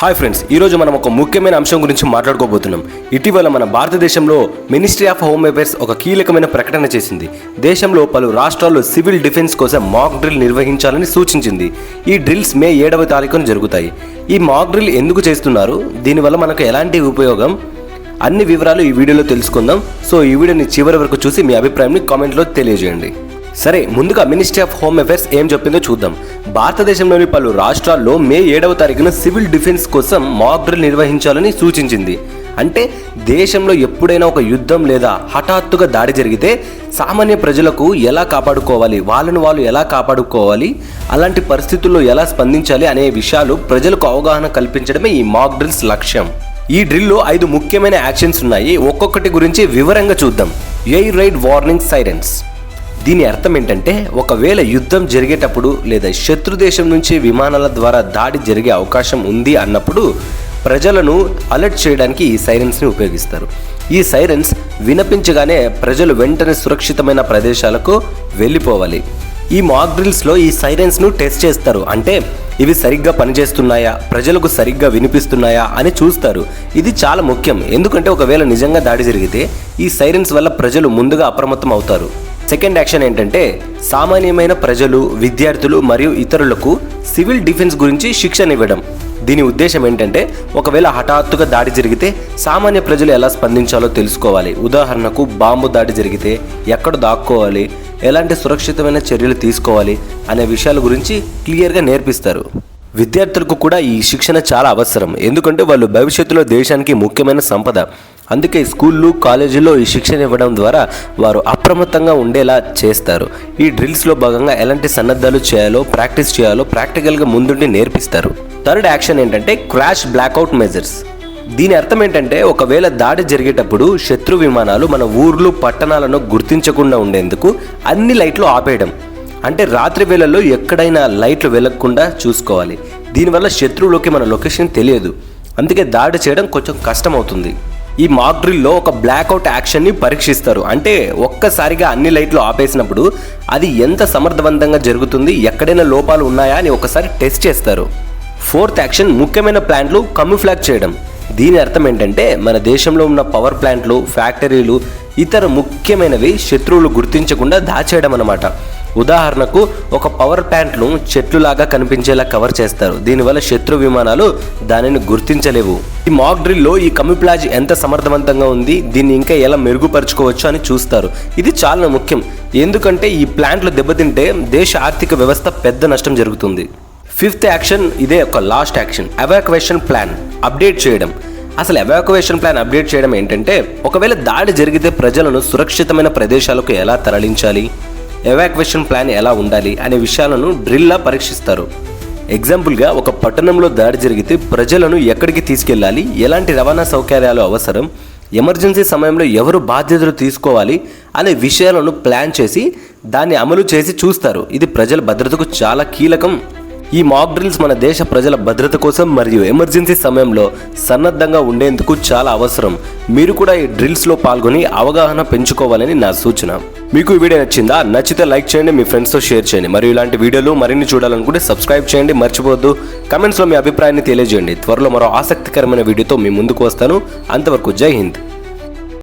Hi friends ఈరోజు మనం ఒక ముఖ్యమైన అంశం గురించి మాట్లాడుకోబోతున్నాం. ఇటీవల మన భారతదేశంలో మినిస్ట్రీ ఆఫ్ హోమ్ అఫైర్స్ ఒక కీలకమైన ప్రకటన చేసింది. దేశంలో పలు రాష్ట్రాల్లో సివిల్ డిఫెన్స్ కోసం మాక్ డ్రిల్ నిర్వహించాలని సూచించింది. ఈ డ్రిల్స్ మే ఏడవ తారీఖున జరుగుతాయి. ఈ మాక్ డ్రిల్ ఎందుకు చేస్తున్నారు? దీనివల్ల మనకు ఎలాంటి ఉపయోగం? అన్ని వివరాలు ఈ వీడియోలో తెలుసుకుందాం. సో ఈ వీడియోని చివరి వరకు చూసి మీ అభిప్రాయాన్ని కామెంట్లో తెలియజేయండి. సరే ముందుగా మినిస్ట్రీ ఆఫ్ హోమ్ అఫేర్స్ ఏం చెప్పిందో చూద్దాం. భారతదేశంలోని పలు రాష్ట్రాల్లో మే ఏడవ తారీఖున సివిల్ డిఫెన్స్ కోసం మాక్ డ్రిల్ నిర్వహించాలని సూచించింది. అంటే దేశంలో ఎప్పుడైనా ఒక యుద్ధం లేదా హఠాత్తుగా దాడి జరిగితే సామాన్య ప్రజలకు ఎలా కాపాడుకోవాలి వాళ్ళను వాళ్ళు ఎలా కాపాడుకోవాలి అలాంటి పరిస్థితుల్లో ఎలా స్పందించాలి అనే విషయాలు ప్రజలకు అవగాహన కల్పించడమే ఈ మాక్ డ్రిల్స్ లక్ష్యం. ఈ డ్రిల్లో ఐదు ముఖ్యమైన యాక్షన్స్ ఉన్నాయి. ఒక్కొక్కటి గురించి వివరంగా చూద్దాం. Air raid warning sirens. దీని అర్థం ఏంటంటే ఒకవేళ యుద్ధం జరిగేటప్పుడు లేదా శత్రు దేశం నుంచి విమానాల ద్వారా దాడి జరిగే అవకాశం ఉంది అన్నప్పుడు ప్రజలను అలర్ట్ చేయడానికి ఈ సైరన్స్ని ఉపయోగిస్తారు. ఈ సైరన్స్ వినపించగానే ప్రజలు వెంటనే సురక్షితమైన ప్రదేశాలకు వెళ్ళిపోవాలి. ఈ మాక్ డ్రిల్స్లో ఈ సైరన్స్ను టెస్ట్ చేస్తారు. అంటే ఇవి సరిగ్గా పనిచేస్తున్నాయా? ప్రజలకు సరిగ్గా వినిపిస్తున్నాయా? అని చూస్తారు. ఇది చాలా ముఖ్యం. ఎందుకంటే ఒకవేళ నిజంగా దాడి జరిగితే ఈ సైరన్స్ వల్ల ప్రజలు ముందుగా అప్రమత్తం అవుతారు సెకండ్ యాక్షన్ ఏంటంటే సామాన్యమైన ప్రజలు విద్యార్థులు మరియు ఇతరులకు సివిల్ డిఫెన్స్ గురించి శిక్షణ ఇవ్వడం. దీని ఉద్దేశం ఏంటంటే ఒకవేళ హఠాత్తుగా దాడి జరిగితే సామాన్య ప్రజలు ఎలా స్పందించాలో తెలుసుకోవాలి. ఉదాహరణకు బాంబు దాడి జరిగితే ఎక్కడ దాక్కోవాలి ఎలాంటి సురక్షితమైన చర్యలు తీసుకోవాలి అనే విషయాల గురించి క్లియర్గా నేర్పిస్తారు. విద్యార్థులకు కూడా ఈ శిక్షణ చాలా అవసరం. ఎందుకంటే వాళ్ళు భవిష్యత్తులో దేశానికి ముఖ్యమైన సంపద. అందుకే స్కూళ్ళు కాలేజీల్లో ఈ శిక్షణ ఇవ్వడం ద్వారా వారు అప్రమత్తంగా ఉండేలా చేస్తారు. ఈ డ్రిల్స్లో భాగంగా ఎలాంటి సన్నద్ధాలు చేయాలో ప్రాక్టీస్ చేయాలో ప్రాక్టికల్గా ముందుండి నేర్పిస్తారు. థర్డ్ యాక్షన్ ఏంటంటే క్రాష్ బ్లాక్అవుట్ మెజర్స్. దీని అర్థం ఏంటంటే ఒకవేళ దాడి జరిగేటప్పుడు శత్రు విమానాలు మన ఊర్లు పట్టణాలను గుర్తించకుండా ఉండేందుకు అన్ని లైట్లు ఆపేయడం. అంటే రాత్రి వేళల్లో ఎక్కడైనా లైట్లు వెలగకుండా చూసుకోవాలి. దీనివల్ల శత్రువులోకి మన లొకేషన్ తెలియదు. అందుకే దాడి చేయడం కొంచెం కష్టం అవుతుంది ఈ మాక్ డ్రిల్లో ఒక బ్లాక్అవుట్ యాక్షన్ని పరీక్షిస్తారు. అంటే ఒక్కసారిగా అన్ని లైట్లు ఆపేసినప్పుడు అది ఎంత సమర్థవంతంగా జరుగుతుంది ఎక్కడైనా లోపాలు ఉన్నాయా అని ఒకసారి టెస్ట్ చేస్తారు. ఫోర్త్ యాక్షన్ ముఖ్యమైన ప్లాంట్లు కమ్యూఫ్లాగ్ చేయడం. దీని అర్థం ఏంటంటే మన దేశంలో ఉన్న పవర్ ప్లాంట్లు ఫ్యాక్టరీలు ఇతర ముఖ్యమైనవి శత్రువులు గుర్తించకుండా దాచేయడం అనమాట ఉదాహరణకు ఒక పవర్ ప్లాంట్ను చెట్లులాగా కనిపించేలా కవర్ చేస్తారు. దీనివల్ల శత్రు విమానాలు దానిని గుర్తించలేవు. ఈ మాక్ డ్రిల్లో ఈ కమిప్లాజ్ ఎంత సమర్థవంతంగా ఉంది దీన్ని ఇంకా ఎలా మెరుగుపరుచుకోవచ్చు అని చూస్తారు. ఇది చాలా ముఖ్యం. ఎందుకంటే ఈ ప్లాంట్లు దెబ్బతింటే దేశ ఆర్థిక వ్యవస్థ పెద్ద నష్టం జరుగుతుంది. ఫిఫ్త్ యాక్షన్ ఇదే ఒక last action evacuation plan update చేయడం. అసలు ఎవాక్యువేషన్ ప్లాన్ అప్డేట్ చేయడం ఏంటంటే ఒకవేళ దాడి జరిగితే ప్రజలను సురక్షితమైన ప్రదేశాలకు ఎలా తరలించాలి? ఎవాక్యువేషన్ ప్లాన్ ఎలా ఉండాలి? అనే విషయాలను డ్రిల్లా పరీక్షిస్తారు. ఎగ్జాంపుల్గా ఒక పట్టణంలో దాడి జరిగితే ప్రజలను ఎక్కడికి తీసుకెళ్ళాలి? ఎలాంటి రవాణా సౌకర్యాలు అవసరం? ఎమర్జెన్సీ సమయంలో ఎవరు బాధ్యతలు తీసుకోవాలి? అనే విషయాలను ప్లాన్ చేసి దాన్ని అమలు చేసి చూస్తారు. ఇది ప్రజల భద్రతకు చాలా కీలకం. ఈ మాక్ డ్రిల్స్ మన దేశ ప్రజల భద్రత కోసం మరియు ఎమర్జెన్సీ సమయంలో సన్నద్ధంగా ఉండేందుకు చాలా అవసరం. మీరు కూడా ఈ డ్రిల్స్లో పాల్గొని అవగాహన పెంచుకోవాలని నా సూచన. మీకు ఈ వీడియో నచ్చిందా? నచ్చితే లైక్ చేయండి మీ ఫ్రెండ్స్తో షేర్ చేయండి. మరియు ఇలాంటి వీడియోలు మరిన్ని చూడాలనుకుంటే సబ్స్క్రైబ్ చేయండి మర్చిపోవద్దు. కమెంట్స్లో మీ అభిప్రాయాన్ని తెలియజేయండి. త్వరలో మరో ఆసక్తికరమైన వీడియోతో మీ ముందుకు వస్తాను. అంతవరకు జై హింద్.